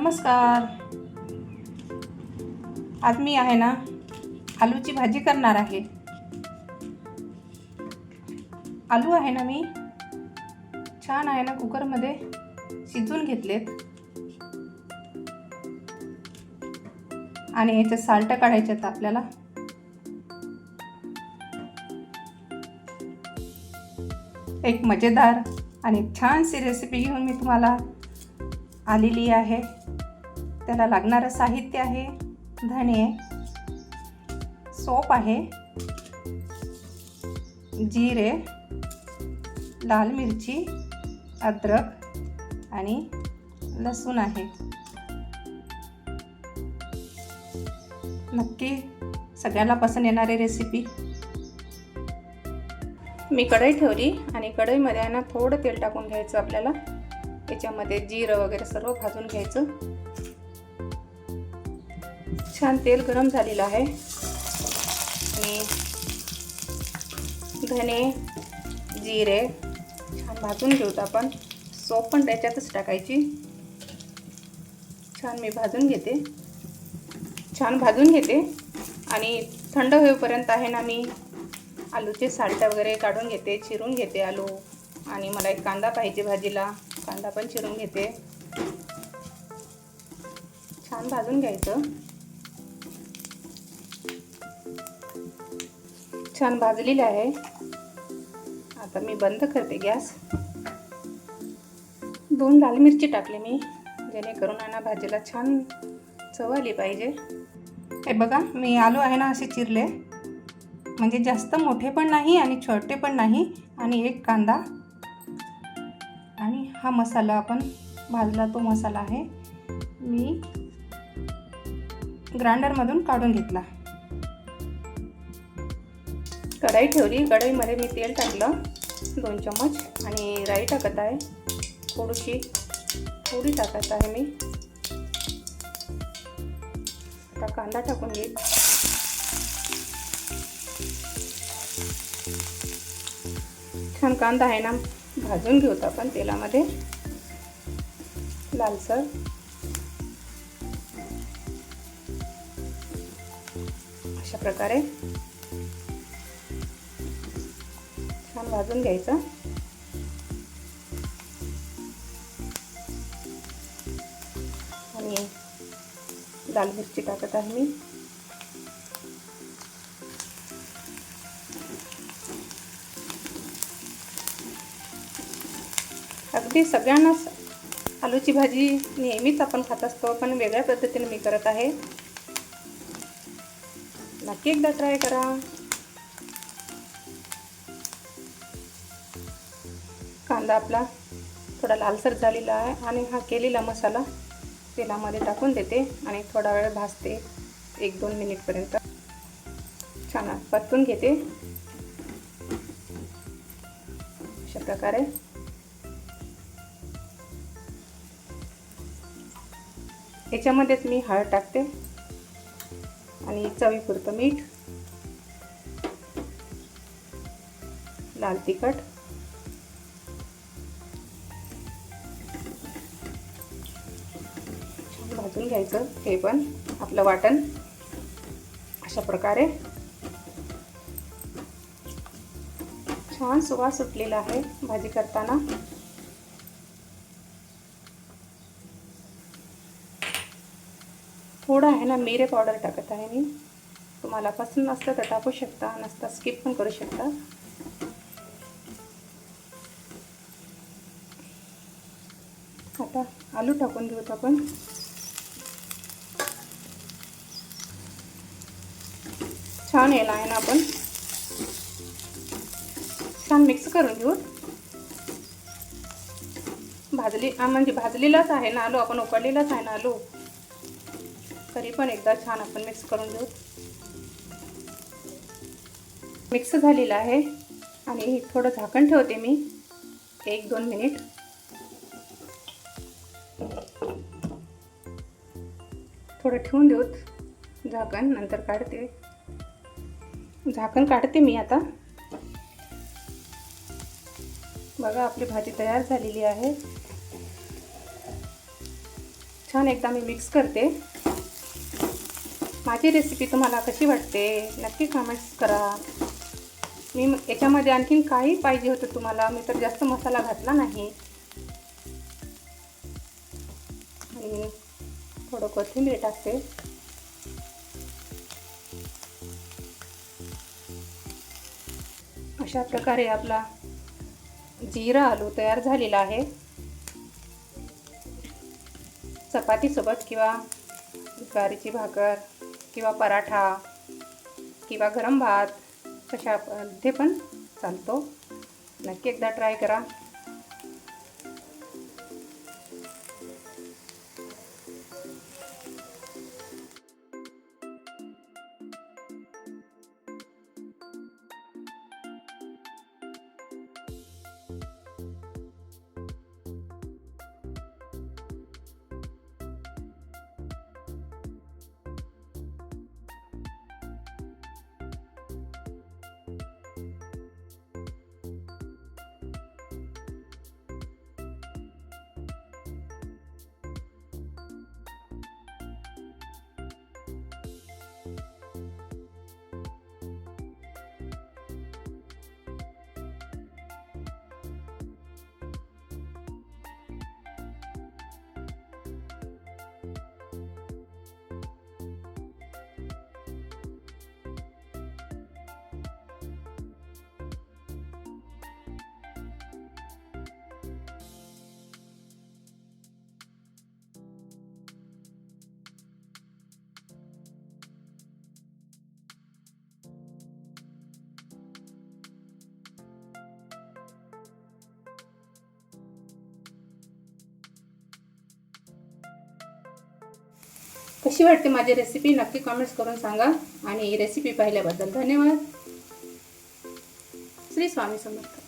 नमस्कार. आज मी आहे ना आलूची भाजी करणार आहे. आलू आहे ना मी छान आहे ना कुकरमध्ये शिजवून घेतलेत. आणि याच्यात साल्ट काढायच्या आहेत आपल्याला. एक मजेदार आणि छानशी रेसिपी घेऊन मी तुम्हाला आलेली आहे. त्याला लागणारं साहित्य आहे. धणे सोप आहे. जिरे लाल मिरची अद्रक आणि लसूण आहे. नक्की सगळ्यांना पसंत येणारी रेसिपी मी कढई ठेवली आणि कढईमध्ये आहे ना थोडं तेल टाकून घ्यायचं आपल्याला. याच्यामध्ये जिरं वगैरे सर्व भाजून घ्यायचं. छान तेल गरम झालेलं आहे. आणि धने जिरे छान भाजून घेऊत आपण. सोप पण त्याच्यातच टाकायची. छान मी भाजून घेते. छान भाजून घेते. आणि थंड होईपर्यंत आहे ना मी आलूचे साल्ट वगैरे काढून घेते चिरून घेते आलू. आणि मला एक कांदा पाहिजे भाजीला. कांदा पण चिरून घेते. छान भाजून घ्यायचं. छान भाजलेली आहे. आता मी बंद करते गॅस. दोन लाल मिरची टाकली मी जेणेकरून आहे ना भाजीला छान चव आली पाहिजे. हे बघा मी आलो आहे ना असे चिरले. म्हणजे जास्त मोठे पण नाही आणि छोटे पण नाही. आणि एक कांदा हा मसाला आपण भाजला तो मसाला आहे. मी ग्राइंडरमधून काढून घेतला. कढाई ठेवली. कढईमध्ये मी तेल टाकलं. दोन चम्मच. आणि राई टाकत आहे. थोडीशी थोडी टाकत आहे मी. आता कांदा टाकून घेईल. छान कांदा आहे ना. भाजून घेऊत आपण तेलामध्ये. लालसर. अशा प्रकारे. छान भाजून घ्यायचं. आणि लाल मिरची टाकत आहे मी. अगदी सगळ्यांनाच आलूची भाजी नेहमीच आपण खात असतो पण वेगळ्या पद्धतीने मी करत आहे. नक्की एकदा ट्राय करा. कांदा आपला थोडा लालसर झालेला आहे आणि हा केलेला मसाला तेलामध्ये टाकून देते आणि थोडा वेळ भाजते एक दोन मिनिटपर्यंत छान परतून घेते. अशा प्रकारे. याच्यामध्येच मी हळद टाकते. आणि चवीपुरतं मीठ. लाल तिखट. भाजून घ्यायचं हे पण आपलं वाटण. अशा प्रकारे. छान सुवास सुटलेला आहे भाजी करताना. थोडं आहे ना मिरे पावडर टाकत आहे मी. तुम्हाला पसंत नसतं तर टाकू शकता नसता स्किप पण करू शकता. आता आलू टाकून घेऊत आपण. छान यायला आहे ना आपण. छान मिक्स करून घेऊ. भाजली म्हणजे भाजलेलाच आहे ना आलू आपण उकडलेलाच आहे ना आलू. तरी पण एकदा छान आपण मिक्स करून घेऊ. मिक्स झालेलं आहे आणि थोडं झाकण ठेवते मी. एक दोन मिनिट थोडं ठेवून देऊत झाकण नंतर काढते. झाकण काढते मी आता. बघा आपली भाजी तयार झालेली आहे. छान छान एकदा मी मिक्स करते. माझी रेसिपी तुम्हाला कशी वाटते? नक्की कमेंट्स करा. मी म- याच्यामध्ये आणखीन काही पाहिजे होतं तुम्हाला. मी तर जास्त मसाला घातला नाही. आणि थोडं कोथिंबीर टाकते. अशा प्रकारे आपला जिरा आलू तयार झालेला आहे. चपातीसोबत किंवा ज्वारीची भाकर. किंवा पराठा किंवा गरम भात कशा ते पण चालतो. नक्की एकदा ट्राय करा. कशी वाटते माझी रेसिपी नक्की कमेंट्स करून सांगा. आणि रेसिपी पाहिल्याबद्दल धन्यवाद. श्री स्वामी समर्थ.